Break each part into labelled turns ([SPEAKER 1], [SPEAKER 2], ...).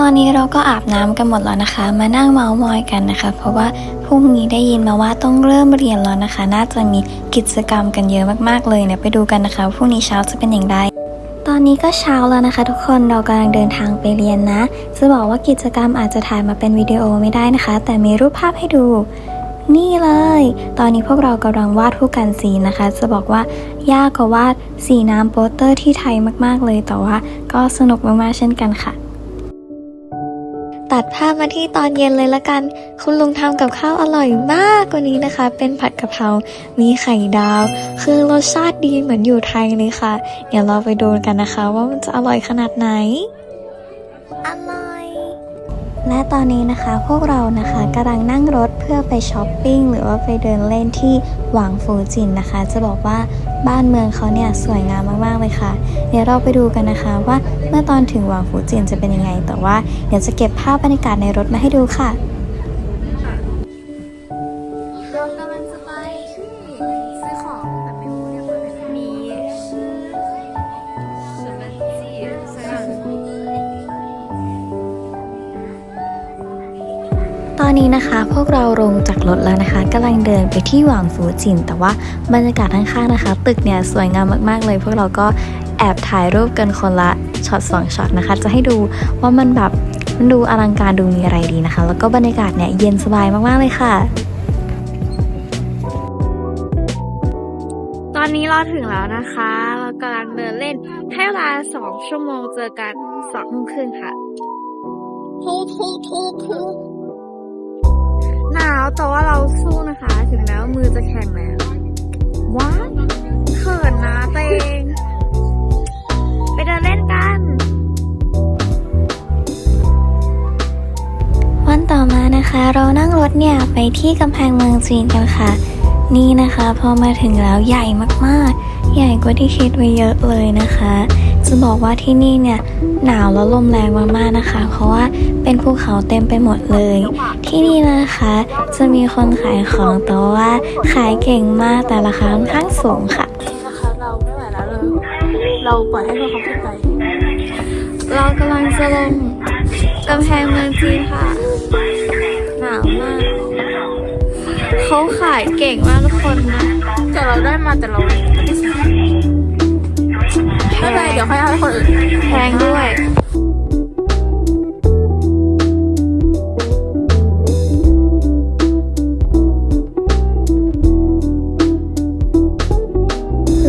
[SPEAKER 1] ตอนนี้เราก็อาบน้ำกันหมดแล้วนะคะ มานั่งเมาส์มอยกันนะคะ เพราะว่าพรุ่งนี้ได้ยินมาว่าต้องเริ่มเรียนแล้วนะคะ น่าจะมีกิจกรรมกันเยอะมากๆเลยเนี่ยไปดูกันนะคะพรุ่งนี้เช้าจะเป็นอย่างไรตอนนี้ก็เช้าแล้วนะคะ ทุกคนเรากำลังเดินทางไปเรียนนะ จะบอกว่ากิจกรรมอาจจะถ่ายมาเป็นวิดีโอไม่ได้นะคะ แต่มีรูปภาพให้ดู นี่เลย ตอนนี้พวกเรากำลังวาดผู้กันสีนะคะ จะบอกว่ายากกว่าวาดสีน้ำโปสเตอร์ที่ไทยมากๆเลย แต่ว่าก็สนุกมากๆเช่นกันค่ะ ตัดภาพมาที่ตอนเย็นเลยละกัน คุณลุงทำกับข้าวอร่อยมากกว่านี้นะคะ เป็นผัดกะเพรา มีไข่ดาว คือรสชาติดีเหมือนอยู่ไทยเลยค่ะ เดี๋ยวเราไปดูกันนะคะ ว่ามันจะอร่อยขนาดไหน และตอนนี้นะคะพวกเรานะคะกำลังนั่งรถเพื่อไปช้อปปิ้งหรือว่าไปเดินเล่นที่หวางฟูจินนะคะ จะบอกว่าบ้านเมืองเขาเนี่ยสวยงามมากๆเลยค่ะ เดี๋ยวเราไปดูกันนะคะว่าเมื่อตอนถึงหวางฟูจินจะเป็นยังไง แต่ว่าเดี๋ยวจะเก็บภาพบรรยากาศในรถมาให้ดูค่ะ นนี้นะคะ พวกเราลงจากรถแล้วนะคะกำลังเดินไปที่หวางฟูจิน แต่ว่าบรรยากาศข้างๆนะคะ ตึกเนี่ยสวยงามมากๆเลย พวกเราก็แอบถ่ายรูปกันคนละช็อตสองช็อตนะคะ จะให้ดูว่ามันแบบมันดูอลังการดูมีอะไรดีนะคะ แล้วก็บรรยากาศเนี่ยเย็นสบายมากๆเลยค่ะ
[SPEAKER 2] ตอนนี้เราถึงแล้วนะคะ เรากำลังเดินเล่นให้เวลาสองชั่วโมงเจอกันสองทุ่มครึ่งค่ะทุกทุกทุกทุก หนาวแต่ว่าเราสู้นะคะ ถึงแม้ว่ามือจะแข็งแล้วว้าเขินนะเตงไปเดินเล่นกัน
[SPEAKER 1] วันต่อมานะคะ เรานั่งรถเนี่ยไปที่กำแพงเมืองจีนกันค่ะ นี่นะคะพอมาถึงแล้วใหญ่มากๆ ใหญ่กว่าที่คิดไว้เยอะเลยนะคะ จะบอกว่าที่นี่เนี่ย หนาวแล้วลมแรงมากๆนะคะ เพราะว่าเป็นภูเขาเต็มไปหมดเลย ที่นี่นะคะ จะมีคนขายของแต่ว่าขายเก่งมากแต่ราคาค่อนข้างสูงค่ะ
[SPEAKER 3] นะคะเราไม่ไหวแล้วเลยเราปล่อยให้พวกเขาพูดไป
[SPEAKER 2] เรากำลังจะลงกำแพงเมืองจีนค่ะ หนาวมาก เขาขายเก่งมากทุกคนนะ
[SPEAKER 3] แต่เราได้มาแต่เรา
[SPEAKER 2] แพงด้วย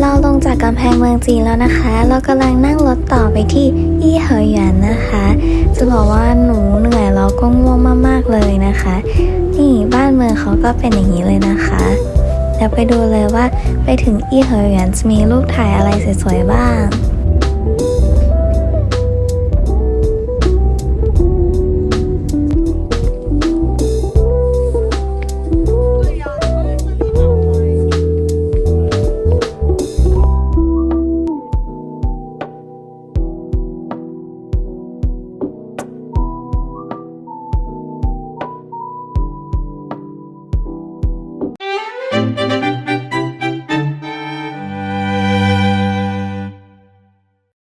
[SPEAKER 1] เราลงจากกำแพงเมืองจีนแล้วนะคะ เรากำลังนั่งรถต่อไปที่อี้เหอหยานนะคะ จะบอกว่าหนูเหนื่อยแล้วก็ง่วงมากๆเลยนะคะ นี่บ้านเมืองเขาก็เป็นอย่างนี้เลยนะคะเดี๋ยวไปดูเลยว่าไปถึงอี้เหอหยานจะมีรูปถ่ายอะไรสวยๆบ้าง